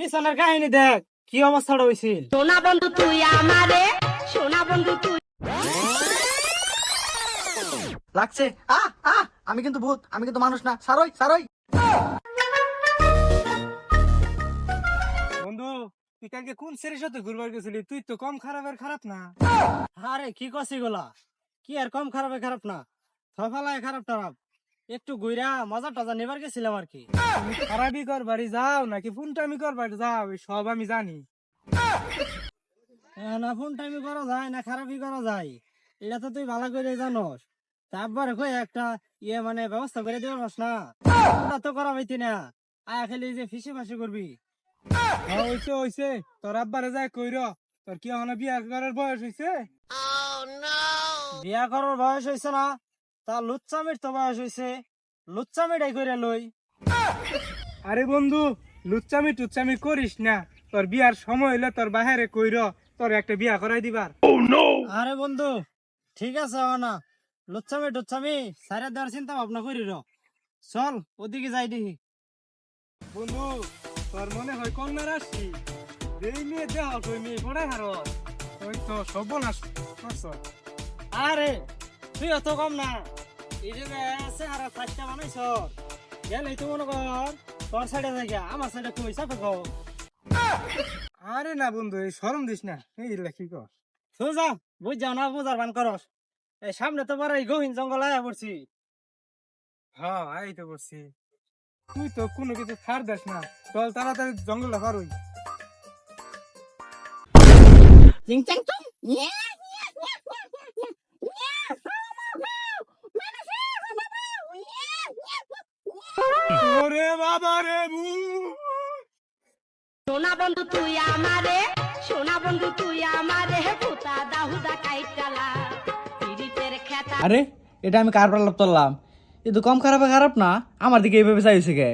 পিছনের কাহিনী দেখ কি অবস্থাটা হয়েছিল সোনা বন্ধু তুই আমারে? সোনা বন্ধু তুই লাগছে। আহ আহ আমি কিন্তু ভূত আমি কিন্তু মানুষ না। সারই সারই। বন্ধু তুই কালকে কোন সেরের সাথে ঘুরবার গেছিলি? তুই তো কম খারাপের খারাপ না। আরে কি কছি গোলা কি আর কম খারাপের খারাপ না? সফালায় খারাপ টারাপ। একটু ঘুরা মজা টজা নেবার গেছিলাম আর কি। তুমি খারাপই কর বাড়ি যাও নাকি ফোন টাইমি কর বাড়ি যাও সব আমি জানি। হ্যাঁ, না ফোন টাইমি করা যায় না খারাপই করা যায়। এটা তো তুই ভালো করে জানোস। তারপরে কই একটা ইয়ে মানে ব্যবস্থা করে দিবার পারস না। তো করা হইতি না। আয়া খালি যে ফিসি ফাঁসি করবি। হইছে হইছে। তোর আব্বারে যায় কইর তোর কি হনা বিয়া করার বয়স হইছে? বিয়া করার বয়স হইছে না। তা লুচ্চামির তো বয়স হইছে। লুচ্চামিটাই করে লই। আরে বন্ধু লুচ্চামি টুচ্চামি করিস না। তোর বিয়ার সময় হইলে তোর বাহিরে কইর তোর একটা বিয়া করাই দিবার। আরে বন্ধু ঠিক আছে না লুচ্চামি টুচ্চামি সাইরা দেওয়ার চিন্তা ভাবনা করি র চল ওদিকে যাই দেখি। বন্ধু তোর মনে হয় কন্যা রাশি এই মেয়ে দেহ তুই মেয়ে পড়ে হার ওই তো সর্বনাশ। করছ আরে তুই অত কম না। মনে কো আরে না বন্ধু, এই শরম দিস না। এই লেখি কর? বুঝ যাও না বুঝার বান করস। এই সামনে তো বড় গহীন জঙ্গল আয়া পড়ছি। হ্যাঁ এই তো করছি তুই তো কোনো কিছু ছাড় দিস না। চল তাড়াতাড়ি জঙ্গলটা পার হই। চিং চাং চুং ওরে বাবা রে বু। সোনা বন্ধু তুই আমারে সোনা বন্ধু তুই আমারে পুতা দাহুদা কাইটালা পিরিতের খেতা। আরে এটা আমি কার প্রলাপ তুললাম? এ তো কম খারাপ খারাপ না আমার দিকে এইভাবে চাইছে কে?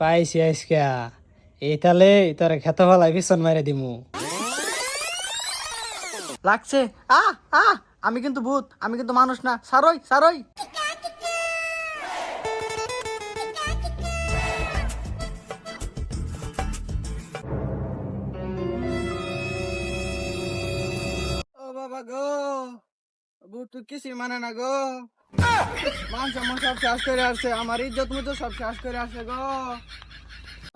পাইছি আজকে। এই তালে তোরে খেতে ফেলাই পিছন মারে দিমু। লাগছে? আহ আহ আমি কিন্তু ভূত আমি কিন্তু মানুষ না। সারই সারই। ভূত তো কিছু মানে না গো? মান সম্মান সব শেষ করে আসছে আমার ইজ্জত মতো সব শেষ করে আসছে গো।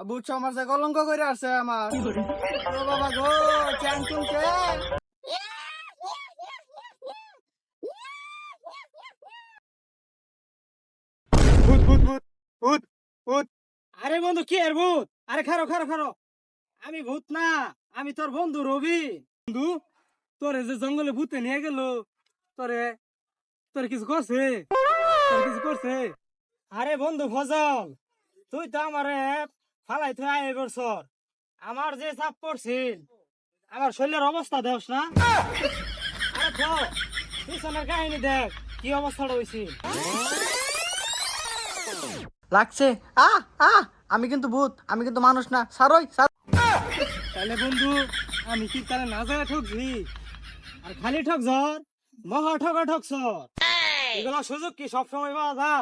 ভূত সমাজে কলঙ্ক করে আসছে আমার। ও বাবা গো চ্যাং চুং ভূত ভূত ভূত ভূত ভূত। আরে বন্ধু কি আর ভূত? আরে খারো খারো খারো আমি ভূত না আমি তোর বন্ধু রবি। বন্ধু তোরে যে জঙ্গলে ভূতে নিয়ে গেল তোরে তোর কিছু করছে? তোর কিছু করছে? আরে বন্ধু ফজল তুই তো আমারে ফালাই তুই আয় বছর আমার যে চাপ পড়ছিল আমার শরীরের অবস্থা দেখ না? আরে তো পিছনের কাহিনী দেখ কি অবস্থাটা হয়েছিল লাগছে। আহ আহ আমি কিন্তু ভূত আমি কিন্তু মানুষ না। সারই সার। তাহলে বন্ধু আমি কি তাহলে না যায় ঠকছি? আর খালি ঠক ঝর মহা ঠকা ঠকছ এগুলা সুযোগ কি সবসময় পাওয়া যা